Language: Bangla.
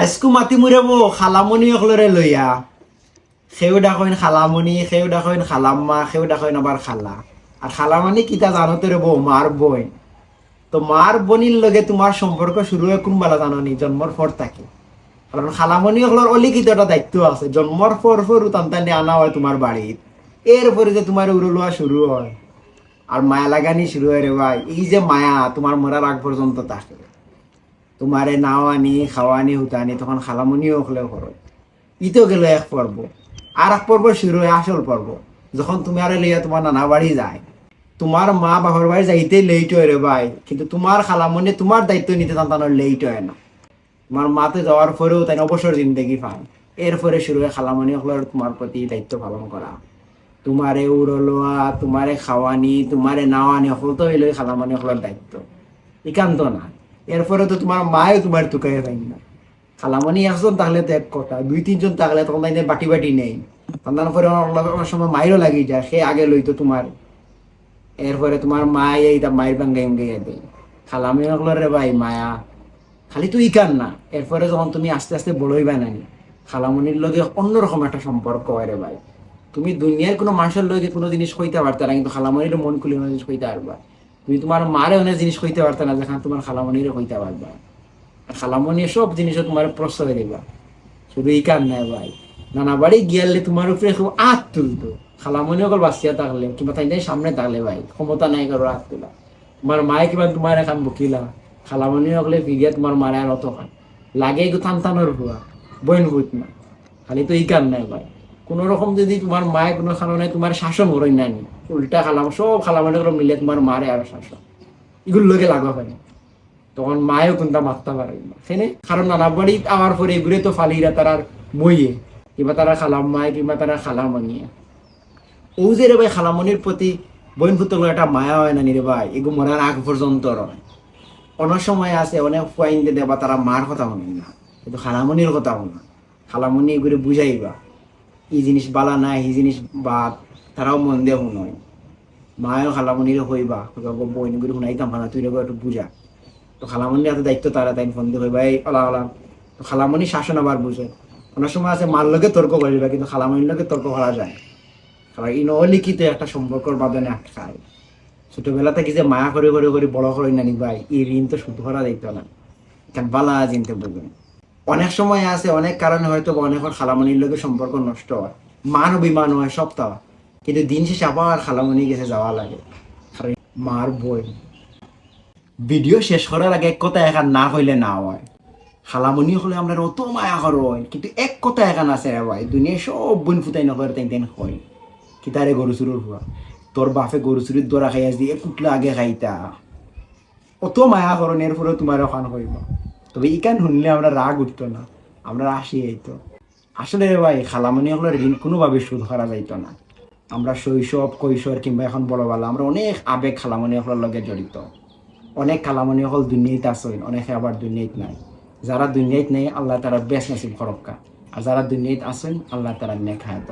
আজকু মাতি মুরে বো খালামণি অকলরে লইয়া সেও ডাকইন খালামণি, সেও ডাকইন খালাম্মা, সেও ডাকইন আবার খালা। আর খালা মানে কিতা জানতে রে বো মার বই তো মার বনির লগে তোমার সম্পর্ক শুরু হয় কোনবেলা জাননি জন্মর পর থাকে। কারণ খালামণি হলোর অলিখিত একটা দায়িত্ব আছে জন্মর পর পর তান্তানি আনা হয় তোমার বাড়ির এরপরে যে তোমার উড়লোয়া শুরু হয়। আর মায়া লাগানি শুরু হয় রে ভাই, এই যে মায়া তোমার মরার আগ পর্যন্ত থাকে। তোমারে নাওয়ানি খাওয়ানি হুতানি তখন খালামণিও হলেও করো ইতো গেল এক পর্ব। আর এক পর্ব শুরু হয় আসল পর্ব। যখন তুমি আরে লইয়া তোমার নানা বাড়ি যায়। তোমার মা বাবার বাড়ি যাইতে লেট হয় রে ভাই। কিন্তু তোমার খালামণি তোমার দায়িত্ব নিতে তান্তানোর লেট হয় না। তোমার মাতে যাওয়ার পরেও তাই অবসর জিন্দগি পায়। এরপরে শুরু হয় খালামণি হলের তোমার প্রতি দায়িত্ব পালন করা। তোমারে উড়লোয়া, তোমারে খাওয়ানি, তোমারে নাওয়ানি সকল তো হইলে খালামণি হলের দায়িত্ব। একান্ত না। এরপরে তো তোমার মায়ে তোমার টুকাই পাই না। খালামণি একজন তাহলে তো এক কথা, দুই তিনজন থাকলে তখন তাই বাটি বাটি নেই। তার পরে অনেক সময় মায়েরও লাগি যায়, সে আগে লইতো তোমার। এরপরে তোমার মায়ে এইটা মায়ের বাঙ্গাই গাইয়া দেয়। খালামি রে ভাই মায়া। খালি তুই কান না? এরপরে যখন তুমি আস্তে আস্তে বড়ই বানানি খালামনির লগে অন্যরকম একটা সম্পর্ক হয় রে ভাই। তুমি দুনিয়ার কোনো মানুষের লগে কোনো জিনিস কইতে পারতে না, কিন্তু খালামনির মন খুলে কোনো জিনিস কইতে পারবা। তুমি তোমার মারে অনেক জিনিস কইতে পারতে না, যেখানে তোমার খালামনির কইতে পারবা। আর খালামনি সব জিনিসও তোমার প্রশ্রয় দিবা। শুধু এই কান নাই ভাই। নানা বাড়ি গিয়ালে তোমার উপরে খুব আত তুলতো। খালামনি অকল বাঁচিয়া থাকলে, কিংবা তাই নাই সামনে থাকলে ভাই, ক্ষমতা নাই কারও হাত তোলা। তোমার মায়ে কিবা তোমার এখন বকিলা। খালামনি অকলে ফিরিয়া তোমার মারে আর অত লাগে গো থান থানোর হুয়া বইন ভূত না। খালি তো এই নাই ভাই। কোনো রকম যদি তোমার মায়ে কোনো কারণে তোমার শাসন করেন না নি উল্টা খালাম, সব খালামানি করে মিলে তোমার মারে আর শাসন। এগুলো লোকে লাগা পারে তখন মায়েও কোনটা মারতে পারে না। সেনে কারণ নানা বাড়ি আমার পরে এগুলো তো ফালিরা তারার বইয়ে কিংবা তারা খালাম মায়, কিংবা তারা খালামানিয়ে ও যে রে ভাই খালামনির প্রতি বইন পুতল একটা মায়া হয় না নি রে ভাই, এগু মরার আগ পর্যন্ত রয়। অনেক সময় আছে, অনেক ফুয়াইন দেবা, তারা মার কথা শুনি না। কিন্তু খালামনির কথা শুনা খালামনি এগুলো বুঝাইবা। এই জিনিস বালা নাই এই জিনিস বাদ, তারাও মন দিয়ে শুনয়। মায়েও খালামনিরে হইবা বইনগুলো শুনাইতাম না তুই রেবা একটু বুঝা তো খালামনি এত দায়িত্ব তারা তাই ফোন দিয়ে হইবা এই অলা অলা তো খালামনি শাসন আবার বুঝে অনেক সময় আছে মার লগে তর্ক করিবা কিন্তু খালামনির লগে তর্ক করা যায়। কারণ এই অলিখিত একটা সম্পর্কর বাদনে আটকায়? ছোটবেলা থেকে যে মায়া করে করে করে বড় করে নানি ভাই এই ঋণ তো শুধু করা দিত না কারণ বালা চিনতে বলবেন অনেক সময় আছে, অনেক কারণে হয়তো অনেক খালামনির লোকের সম্পর্ক নষ্ট হয়। মান অভিমান হয় সপ্তাহ কিন্তু দিন শেষে আবার খালামনি গেছে যাওয়া লাগে। মার বই। ভিডিও শেষ করার আগে এক কথা এখান না হইলে না হয়। খালামনি হলে আমরা অত মায়া করয় কিন্তু এক কথা এখান আছে রে ভাই দুনিয়া সব বোন ফুটাই নকরে তেন তেন হয়। কিতারে গরু চুরুর হুয়া? তোর বাপে গরু চুরির দরা খাইয়াছ দিয়ে কুটলা আগে খাইতা। অত মায়া করণের ফলে তোমার ওখান হইব তবে ইকান শুনলে আমরা রাগ উঠতো না, আমরা আসি এইতো আসলে ভাই খালামনি হলো ঋণ কোনোভাবে শোধ করা যাইতো না। আমরা শৈশব, কৈশোর কিংবা এখন বড়বেলা আমরা অনেক আবেগ খালামনি হলের লগে জড়িত। অনেক খালামনি হল দুনিয়াতে আসেন অনেকে আবার দুনিয়াত নাই। যারা দুনিয়াত নেই, আল্লাহ তারা বেশ নাসিব খরক্কা আর যারা দুনিয়াত আসেন আল্লাহ তারা নেক হায়াত